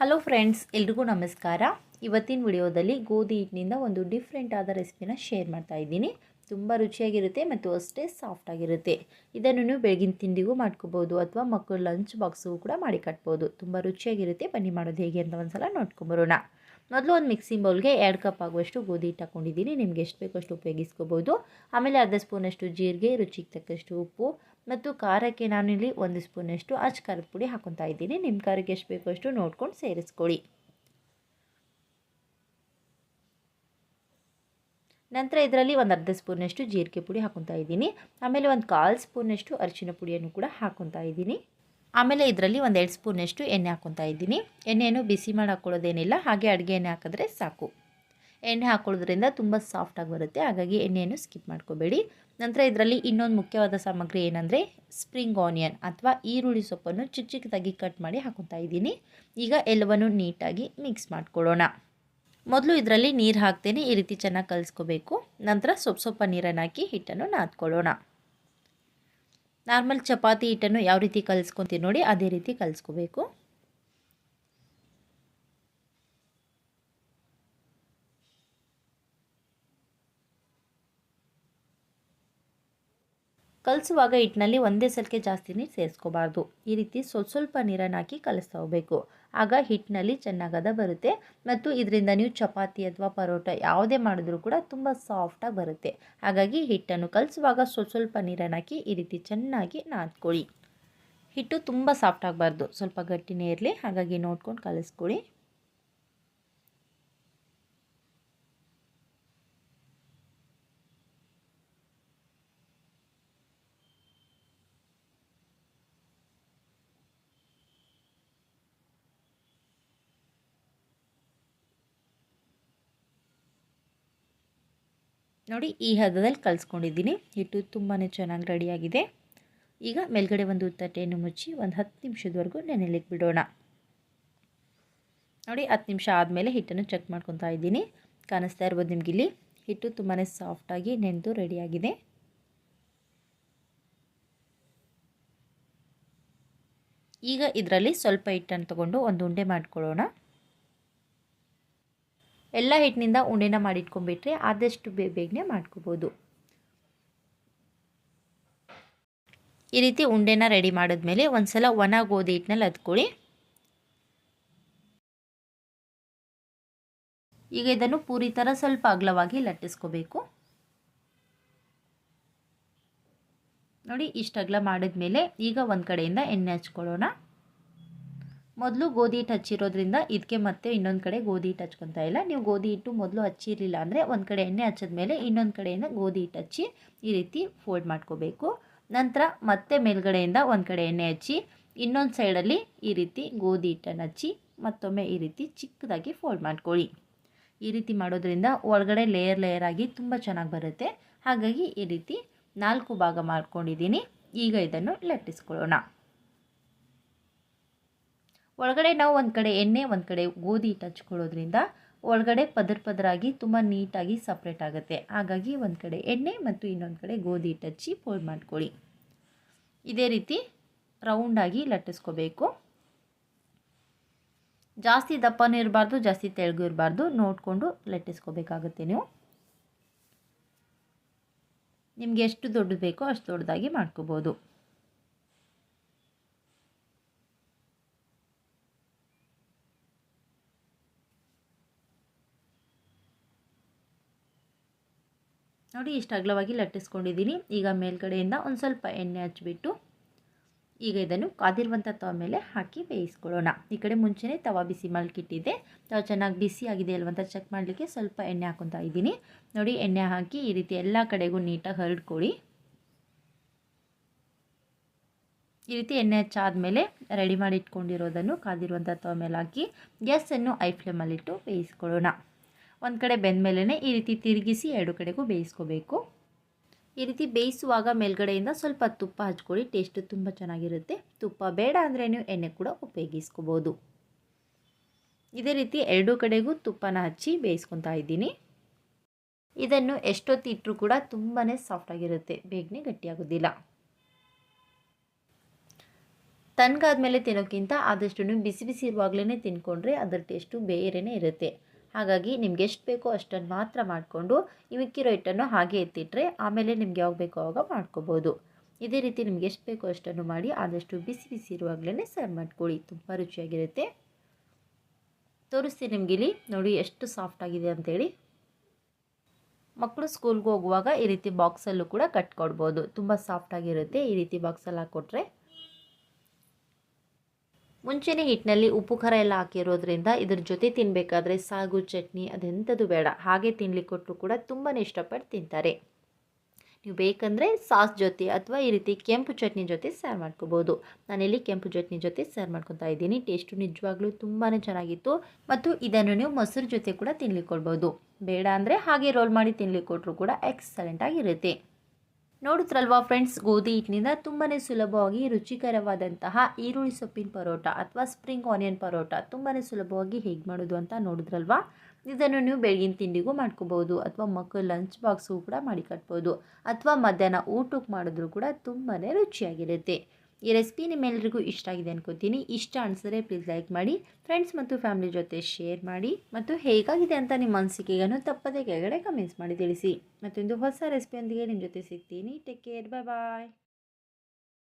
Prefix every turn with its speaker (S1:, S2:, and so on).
S1: Hello friends ಎಲ್ರಿಗೂ ನಮಸ್ಕಾರ. ಇವತ್ತಿನ ವಿಡಿಯೋದಲ್ಲಿ ಗೋಧಿ ಹಿಟ್ಟಿನಿಂದ ಒಂದು ಡಿಫ್ರೆಂಟ್ ಆದ ರೆಸಿಪಿನ ಶೇರ್ ಮಾಡ್ತಾ ಇದ್ದೀನಿ. ತುಂಬ ರುಚಿಯಾಗಿರುತ್ತೆ ಮತ್ತು ಅಷ್ಟೇ ಸಾಫ್ಟ್ ಆಗಿರುತ್ತೆ. ಇದನ್ನು ನೀವು ಬೆಳಗಿನ ತಿಂಡಿಗೂ ಮಾಡ್ಕೋಬೋದು ಅಥವಾ ಮಕ್ಕಳು ಲಂಚ್ ಬಾಕ್ಸ್ಗೂ ಕೂಡ ಮಾಡಿ ಕಟ್ಬೋದು. ತುಂಬ ರುಚಿಯಾಗಿರುತ್ತೆ. ಬನ್ನಿ ಮಾಡೋದು ಹೇಗೆ ಅಂತ ಒಂದು ಸಲ ನೋಡ್ಕೊಂಬರೋಣ. ಮೊದಲು ಒಂದು ಮಿಕ್ಸಿಂಗ್ ಬೌಲ್ಗೆ ಎರಡು ಕಪ್ ಆಗುವಷ್ಟು ಗೋಧಿ ಹಿಟ್ಟು ಹಾಕ್ಕೊಂಡಿದ್ದೀನಿ ನಿಮ್ಗೆ ಎಷ್ಟು ಬೇಕೋ ಅಷ್ಟು ಉಪಯೋಗಿಸ್ಕೋಬೋದು. ಆಮೇಲೆ ಅರ್ಧ ಸ್ಪೂನಷ್ಟು ಜೀರಿಗೆ, ರುಚಿಗೆ ತಕ್ಕಷ್ಟು ಉಪ್ಪು ಮತ್ತು ಖಾರಕ್ಕೆ ನಾನಿಲ್ಲಿ ಒಂದು ಸ್ಪೂನಷ್ಟು ಅಚ್ಚು ಖಾರದ ಪುಡಿ ಹಾಕೊತಾ ಇದ್ದೀನಿ. ನಿಮ್ಮ ಖಾರಕ್ಕೆ ಎಷ್ಟು ಬೇಕೋ ಅಷ್ಟು ನೋಡ್ಕೊಂಡು ಸೇರಿಸ್ಕೊಳ್ಳಿ. ನಂತರ ಇದರಲ್ಲಿ ಒಂದು ಅರ್ಧ ಸ್ಪೂನಷ್ಟು ಜೀರಿಗೆ ಪುಡಿ ಹಾಕೊತಾ ಇದ್ದೀನಿ. ಆಮೇಲೆ ಒಂದು ಕಾಲು ಸ್ಪೂನಷ್ಟು ಅರಿಶಿನ ಪುಡಿಯನ್ನು ಕೂಡ ಹಾಕೊತಾ ಇದ್ದೀನಿ. ಆಮೇಲೆ ಇದರಲ್ಲಿ ಒಂದು ಎರಡು ಸ್ಪೂನಷ್ಟು ಎಣ್ಣೆ ಹಾಕೊತಾ ಇದ್ದೀನಿ. ಎಣ್ಣೆಯನ್ನು ಬಿಸಿ ಮಾಡಿ ಹಾಕ್ಕೊಳ್ಳೋದೇನಿಲ್ಲ ಹಾಗೆ ಅಡುಗೆ ಎಣ್ಣೆ ಹಾಕಿದ್ರೆ ಸಾಕು. ಎಣ್ಣೆ ಹಾಕೊಳ್ಳೋದ್ರಿಂದ ತುಂಬ ಸಾಫ್ಟಾಗಿ ಬರುತ್ತೆ. ಹಾಗಾಗಿ ಎಣ್ಣೆಯನ್ನು ಸ್ಕಿಪ್ ಮಾಡ್ಕೋಬೇಡಿ. ನಂತರ ಇದರಲ್ಲಿ ಇನ್ನೊಂದು ಮುಖ್ಯವಾದ ಸಾಮಗ್ರಿ ಏನಂದರೆ ಸ್ಪ್ರಿಂಗ್ ಆನಿಯನ್ ಅಥವಾ ಈರುಳ್ಳಿ ಸೊಪ್ಪನ್ನು ಚಿಕ್ಕ ಚಿಕ್ಕದಾಗಿ ಕಟ್ ಮಾಡಿ ಹಾಕೊತಾ ಇದ್ದೀನಿ. ಈಗ ಎಲ್ಲವನ್ನು ನೀಟಾಗಿ ಮಿಕ್ಸ್ ಮಾಡ್ಕೊಳ್ಳೋಣ. ಮೊದಲು ಇದರಲ್ಲಿ ನೀರು ಹಾಕ್ತೇನೆ. ಈ ರೀತಿ ಚೆನ್ನಾಗಿ ಕಲಿಸ್ಕೋಬೇಕು. ನಂತರ ಸೊಪ್ಪು ಸೊಪ್ಪ ನೀರನ್ನು ಹಾಕಿ ಹಿಟ್ಟನ್ನು ನಾದ್ಕೊಳ್ಳೋಣ. ನಾರ್ಮಲ್ ಚಪಾತಿ ಹಿಟ್ಟನ್ನು ಯಾವ ರೀತಿ ಕಲಿಸ್ಕೊತೀವಿ ನೋಡಿ, ಅದೇ ರೀತಿ ಕಲಿಸ್ಕೋಬೇಕು. ಕಲಿಸುವಾಗ ಹಿಟ್ಟಿನಲ್ಲಿ ಒಂದೇ ಸಲಕ್ಕೆ ಜಾಸ್ತಿ ನೀರು ಸೇರಿಸ್ಕೋಬಾರ್ದು. ಈ ರೀತಿ ಸ್ವಲ್ಪ ಸ್ವಲ್ಪ ನೀರನ್ನು ಹಾಕಿ ಕಲಿಸ್ತಾ ಹೋಗಬೇಕು. ಆಗ ಹಿಟ್ಟಿನಲ್ಲಿ ಚೆನ್ನಾಗದ ಬರುತ್ತೆ ಮತ್ತು ಇದರಿಂದ ನೀವು ಚಪಾತಿ ಅಥವಾ ಪರೋಟ ಯಾವುದೇ ಮಾಡಿದ್ರೂ ಕೂಡ ತುಂಬ ಸಾಫ್ಟಾಗಿ ಬರುತ್ತೆ. ಹಾಗಾಗಿ ಹಿಟ್ಟನ್ನು ಕಲಿಸುವಾಗ ಸ್ವಲ್ಪ ಸ್ವಲ್ಪ ನೀರನ್ನು ಹಾಕಿ ಈ ರೀತಿ ಚೆನ್ನಾಗಿ ನಾದ್ಕೊಳ್ಳಿ. ಹಿಟ್ಟು ತುಂಬ ಸಾಫ್ಟ್ ಆಗಬಾರ್ದು. ಸ್ವಲ್ಪ ಗಟ್ಟಿನೇ ಇರಲಿ. ಹಾಗಾಗಿ ನೋಡ್ಕೊಂಡು ಕಲಿಸ್ಕೊಳ್ಳಿ. ನೋಡಿ, ಈ ಹದದಲ್ಲಿ ಕಲಿಸ್ಕೊಂಡಿದ್ದೀನಿ. ಹಿಟ್ಟು ತುಂಬಾ ಚೆನ್ನಾಗಿ ರೆಡಿಯಾಗಿದೆ. ಈಗ ಮೇಲ್ಗಡೆ ಒಂದು ತಟ್ಟೆಯನ್ನು ಮುಚ್ಚಿ ಒಂದು ಹತ್ತು ನಿಮಿಷದವರೆಗೂ ನೆನೆಲಿಕ್ಕೆ ಬಿಡೋಣ. ನೋಡಿ, ಹತ್ತು ನಿಮಿಷ ಆದಮೇಲೆ ಹಿಟ್ಟನ್ನು ಚೆಕ್ ಮಾಡ್ಕೊತಾ ಇದ್ದೀನಿ. ಕಾಣಿಸ್ತಾ ಇರ್ಬೋದು ನಿಮಗಿಲ್ಲಿ. ಹಿಟ್ಟು ತುಂಬಾ ಸಾಫ್ಟಾಗಿ ನೆನೆದು ರೆಡಿಯಾಗಿದೆ. ಈಗ ಇದರಲ್ಲಿ ಸ್ವಲ್ಪ ಹಿಟ್ಟನ್ನು ತಗೊಂಡು ಒಂದು ಉಂಡೆ ಮಾಡ್ಕೊಳ್ಳೋಣ. ಎಲ್ಲ ಹಿಟ್ಟಿನಿಂದ ಉಂಡೆನ ಮಾಡಿಟ್ಕೊಂಡ್ಬಿಟ್ರೆ ಆದಷ್ಟು ಬೇಗ ಬೇಗನೆ ಮಾಡ್ಕೋಬೋದು. ಈ ರೀತಿ ಉಂಡೆನ ರೆಡಿ ಮಾಡಿದ್ಮೇಲೆ ಒಂದು ಸಲ ಒಣ ಗೋಧಿ ಹಿಟ್ಟಿನಲ್ಲಿ ಅದ್ಕೊಳ್ಳಿ ಈಗ ಇದನ್ನು ಪೂರಿ ಥರ ಸ್ವಲ್ಪ ಅಗಲವಾಗಿ ಲಟ್ಟಿಸ್ಕೋಬೇಕು. ನೋಡಿ, ಇಷ್ಟು ಅಗಲ ಮಾಡಿದ್ಮೇಲೆ ಈಗ ಒಂದು ಕಡೆಯಿಂದ ಎಣ್ಣೆ ಹಚ್ಕೊಳ್ಳೋಣ. ಮೊದಲು ಗೋಧಿ ಹಿಟ್ಟು ಹಚ್ಚಿರೋದ್ರಿಂದ ಇದಕ್ಕೆ ಮತ್ತೆ ಇನ್ನೊಂದು ಕಡೆ ಗೋಧಿ ಹಿಟ್ಟು ಹಚ್ಕೊತಾ ಇಲ್ಲ. ನೀವು ಗೋಧಿ ಹಿಟ್ಟು ಮೊದಲು ಹಚ್ಚಿರಲಿಲ್ಲ ಅಂದರೆ ಒಂದು ಕಡೆ ಎಣ್ಣೆ ಹಚ್ಚಿದ್ಮೇಲೆ ಇನ್ನೊಂದು ಕಡೆಯಿಂದ ಗೋಧಿ ಹಿಟ್ಟು ಹಚ್ಚಿ ಈ ರೀತಿ ಫೋಲ್ಡ್ ಮಾಡ್ಕೋಬೇಕು. ನಂತರ ಮತ್ತೆ ಮೇಲ್ಗಡೆಯಿಂದ ಒಂದು ಕಡೆ ಎಣ್ಣೆ ಹಚ್ಚಿ ಇನ್ನೊಂದು ಸೈಡಲ್ಲಿ ಈ ರೀತಿ ಗೋಧಿ ಹಿಟ್ಟನ್ನು ಹಚ್ಚಿ ಮತ್ತೊಮ್ಮೆ ಈ ರೀತಿ ಚಿಕ್ಕದಾಗಿ ಫೋಲ್ಡ್ ಮಾಡ್ಕೊಳ್ಳಿ. ಈ ರೀತಿ ಮಾಡೋದ್ರಿಂದ ಒಳಗಡೆ ಲೇಯರ್ ಲೇಯರ್ ಆಗಿ ತುಂಬ ಚೆನ್ನಾಗಿ ಬರುತ್ತೆ. ಹಾಗಾಗಿ ಈ ರೀತಿ ನಾಲ್ಕು ಭಾಗ ಮಾಡ್ಕೊಂಡಿದ್ದೀನಿ. ಈಗ ಇದನ್ನು ಲಟ್ಟಿಸ್ಕೊಳ್ಳೋಣ. ಒಳಗಡೆ ನಾವು ಒಂದು ಕಡೆ ಎಣ್ಣೆ, ಒಂದು ಕಡೆ ಗೋಧಿ ಹಿಟ್ಟು ಹಚ್ಕೊಳ್ಳೋದ್ರಿಂದ ಒಳಗಡೆ ಪದರ ಪದರಾಗಿ ತುಂಬ ನೀಟಾಗಿ ಸಪ್ರೇಟ್ ಆಗುತ್ತೆ. ಹಾಗಾಗಿ ಒಂದು ಕಡೆ ಎಣ್ಣೆ ಮತ್ತು ಇನ್ನೊಂದು ಕಡೆ ಗೋಧಿ ಹಿಟ್ಟು ಹಚ್ಚಿ ಫೋಲ್ಡ್ ಮಾಡ್ಕೊಳ್ಳಿ. ಇದೇ ರೀತಿ ರೌಂಡಾಗಿ ಲಟ್ಟಿಸ್ಕೋಬೇಕು. ಜಾಸ್ತಿ ದಪ್ಪನೂ ಇರಬಾರ್ದು, ಜಾಸ್ತಿ ತೆಳಗು ಇರಬಾರ್ದು. ನೋಡಿಕೊಂಡು ಲಟ್ಟಿಸ್ಕೋಬೇಕಾಗುತ್ತೆ ನೀವು. ನಿಮಗೆ ಎಷ್ಟು ದೊಡ್ಡದು ಬೇಕೋ ಅಷ್ಟು ದೊಡ್ಡದಾಗಿ ಮಾಡ್ಕೋಬೋದು. ನೋಡಿ, ಇಷ್ಟು ಅಗಲವಾಗಿ ಲಟ್ಟಿಸ್ಕೊಂಡಿದ್ದೀನಿ. ಈಗ ಮೇಲ್ಗಡೆಯಿಂದ ಒಂದು ಸ್ವಲ್ಪ ಎಣ್ಣೆ ಹಚ್ಚಿಬಿಟ್ಟು ಈಗ ಇದನ್ನು ಕಾದಿರುವಂಥ ತವ ಮೇಲೆ ಹಾಕಿ ಬೇಯಿಸ್ಕೊಳ್ಳೋಣ. ಈ ಕಡೆ ಮುಂಚೆನೇ ತವ ಬಿಸಿ ಮಲ್ಕಿಟ್ಟಿದ್ದೆ. ತವ ಚೆನ್ನಾಗಿ ಬಿಸಿ ಆಗಿದೆ ಅಲ್ವಂತ ಚೆಕ್ ಮಾಡಲಿಕ್ಕೆ ಸ್ವಲ್ಪ ಎಣ್ಣೆ ಹಾಕೊತಾ ಇದ್ದೀನಿ. ನೋಡಿ, ಎಣ್ಣೆ ಹಾಕಿ ಈ ರೀತಿ ಎಲ್ಲ ಕಡೆಗೂ ನೀಟಾಗಿ ಹರಡ್ಕೊಳ್ಳಿ. ಈ ರೀತಿ ಎಣ್ಣೆ ಹಚ್ಚಾದಮೇಲೆ ರೆಡಿ ಮಾಡಿ ಇಟ್ಕೊಂಡಿರೋದನ್ನು ಕಾದಿರುವಂಥ ತವ ಮೇಲೆ ಹಾಕಿ, ಗ್ಯಾಸನ್ನು ಐ ಫ್ಲೇಮಲ್ಲಿಟ್ಟು ಬೇಯಿಸ್ಕೊಳ್ಳೋಣ. ಒಂದು ಕಡೆ ಬೆಂದ ಮೇಲೇ ಈ ರೀತಿ ತಿರುಗಿಸಿ ಎರಡು ಕಡೆಗೂ ಬೇಯಿಸ್ಕೋಬೇಕು. ಈ ರೀತಿ ಬೇಯಿಸುವಾಗ ಮೇಲ್ಗಡೆಯಿಂದ ಸ್ವಲ್ಪ ತುಪ್ಪ ಹಚ್ಕೊಳ್ಳಿ ಟೇಸ್ಟು ತುಂಬ ಚೆನ್ನಾಗಿರುತ್ತೆ. ತುಪ್ಪ ಬೇಡ ಅಂದರೆ ನೀವು ಎಣ್ಣೆ ಕೂಡ ಉಪಯೋಗಿಸ್ಕೋಬೋದು. ಇದೇ ರೀತಿ ಎರಡೂ ಕಡೆಗೂ ತುಪ್ಪನ ಹಚ್ಚಿ ಬೇಯಿಸ್ಕೊತಾ ಇದ್ದೀನಿ. ಇದನ್ನು ಎಷ್ಟೊತ್ತಿಟ್ಟರೂ ಕೂಡ ತುಂಬಾ ಸಾಫ್ಟಾಗಿರುತ್ತೆ ಬೇಗನೆ ಗಟ್ಟಿಯಾಗೋದಿಲ್ಲ. ತಣ್ಣಗಾದ್ಮೇಲೆ ತಿನ್ನೋಕ್ಕಿಂತ ಆದಷ್ಟು ಬಿಸಿ ಬಿಸಿ ಇರುವಾಗಲೇ ತಿನ್ಕೊಂಡ್ರೆ ಅದರ ಟೇಸ್ಟು ಬೇರೆಯೇ ಇರುತ್ತೆ. ಹಾಗಾಗಿ ನಿಮ್ಗೆ ಎಷ್ಟು ಬೇಕೋ ಅಷ್ಟನ್ನು ಮಾತ್ರ ಮಾಡಿಕೊಂಡು ಇವಕ್ಕಿರೋ ಹಿಟ್ಟನ್ನು ಹಾಗೆ ಎತ್ತಿಟ್ಟರೆ ಆಮೇಲೆ ನಿಮ್ಗೆ ಯಾವಾಗ ಬೇಕೋ ಆವಾಗ ಮಾಡ್ಕೋಬೋದು. ಇದೇ ರೀತಿ ನಿಮ್ಗೆ ಎಷ್ಟು ಬೇಕೋ ಅಷ್ಟನ್ನು ಮಾಡಿ ಆದಷ್ಟು ಬಿಸಿ ಬಿಸಿ ಇರುವಾಗಲೇ ಸರ್ವ್ ಮಾಡ್ಕೊಳ್ಳಿ. ತುಂಬ ರುಚಿಯಾಗಿರುತ್ತೆ. ತೋರಿಸ್ತೀನಿ ನಿಮ್ಗೆ ಇಲ್ಲಿ. ನೋಡಿ ಎಷ್ಟು ಸಾಫ್ಟ್ ಆಗಿದೆ ಅಂತೇಳಿ. ಮಕ್ಕಳು ಸ್ಕೂಲ್ಗೆ ಹೋಗುವಾಗ ಈ ರೀತಿ ಬಾಕ್ಸಲ್ಲೂ ಕೂಡ ಕಟ್ಕೊಡ್ಬೋದು ತುಂಬ ಸಾಫ್ಟಾಗಿರುತ್ತೆ ಈ ರೀತಿ ಬಾಕ್ಸಲ್ಲಿ ಹಾಕ್ಕೊಟ್ರೆ. ಮುಂಚೆನೇ ಹಿಟ್ಟಿನಲ್ಲಿ ಉಪ್ಪು, ಖಾರ ಎಲ್ಲ ಹಾಕಿರೋದ್ರಿಂದ ಇದ್ರ ಜೊತೆ ತಿನ್ನಬೇಕಾದ್ರೆ ಸಾಗು, ಚಟ್ನಿ ಅದೆಂಥದ್ದು ಬೇಡ. ಹಾಗೆ ತಿನ್ಲಿಕ್ಕೆ ಕೊಟ್ಟರು ಕೂಡ ತುಂಬಾ ಇಷ್ಟಪಟ್ಟು ತಿಂತಾರೆ. ನೀವು ಬೇಕಂದರೆ ಸಾಸ್ ಜೊತೆ ಅಥವಾ ಈ ರೀತಿ ಕೆಂಪು ಚಟ್ನಿ ಜೊತೆ ಸರ್ವ್ ಮಾಡ್ಕೋಬೋದು. ನಾನಿಲ್ಲಿ ಕೆಂಪು ಚಟ್ನಿ ಜೊತೆ ಸರ್ವ್ ಮಾಡ್ಕೊತಾ ಇದ್ದೀನಿ. ಟೇಸ್ಟು ನಿಜವಾಗ್ಲೂ ತುಂಬಾ ಚೆನ್ನಾಗಿತ್ತು. ಮತ್ತು ಇದನ್ನು ನೀವು ಮೊಸರು ಜೊತೆ ಕೂಡ ತಿನ್ಲಿಕ್ಕೆ ಕೊಡ್ಬೋದು ಬೇಡ ಅಂದರೆ ಹಾಗೆ ರೋಲ್ ಮಾಡಿ ತಿನ್ಲಿಕ್ಕೆ ಕೊಟ್ಟರು ಕೂಡ ಎಕ್ಸಲೆಂಟಾಗಿರುತ್ತೆ ನೋಡುತ್ತಲ್ವಾ ಫ್ರೆಂಡ್ಸ್ ಗೋಧಿ ಹಿಟ್ಟಿನಿಂದ ತುಂಬಾ ಸುಲಭವಾಗಿ ರುಚಿಕರವಾದಂತಹ ಈರುಳ್ಳಿ ಸೊಪ್ಪಿನ ಪರೋಟ ಅಥವಾ ಸ್ಪ್ರಿಂಗ್ ಆನಿಯನ್ ಪರೋಟ ತುಂಬಾ ಸುಲಭವಾಗಿ ಹೇಗೆ ಮಾಡೋದು ಅಂತ ನೋಡಿದ್ರಲ್ವಾ? ಇದನ್ನು ನೀವು ಬೆಳಗಿನ ತಿಂಡಿಗೂ ಮಾಡ್ಕೋಬೋದು ಅಥವಾ ಮಕ್ಕಳು ಲಂಚ್ ಬಾಕ್ಸ್ಗೂ ಕೂಡ ಮಾಡಿ ಕಟ್ಬೋದು. ಅಥವಾ ಮಧ್ಯಾಹ್ನ ಊಟಕ್ಕೆ ಮಾಡಿದ್ರು ಕೂಡ ತುಂಬಾ ರುಚಿಯಾಗಿರುತ್ತೆ. ಈ ರೆಸಿಪಿ ನಿಮ್ಮೆಲ್ಲರಿಗೂ ಇಷ್ಟ ಆಗಿದೆ ಅನ್ಕೋತೀನಿ. ಇಷ್ಟ ಅನಿಸಿದ್ರೆ ಪ್ಲೀಸ್ ಲೈಕ್ ಮಾಡಿ ಫ್ರೆಂಡ್ಸ್ ಮತ್ತು ಫ್ಯಾಮಿಲಿ ಜೊತೆ ಶೇರ್ ಮಾಡಿ ಮತ್ತು ಹೇಗಾಗಿದೆ ಅಂತ ನಿಮ್ಮ ಅನಿಸಿಕೆಯನ್ನು ತಪ್ಪದೇ ಕೆಳಗಡೆ ಕಮೆಂಟ್ಸ್ ಮಾಡಿ ತಿಳಿಸಿ. ಮತ್ತೊಂದು ಹೊಸ ರೆಸಿಪಿಯೊಂದಿಗೆ ನಿಮ್ಮ ಜೊತೆ ಸಿಗ್ತೀನಿ. ಟೇಕ್ ಕೇರ್ ಬಾಯ್ ಬಾಯ್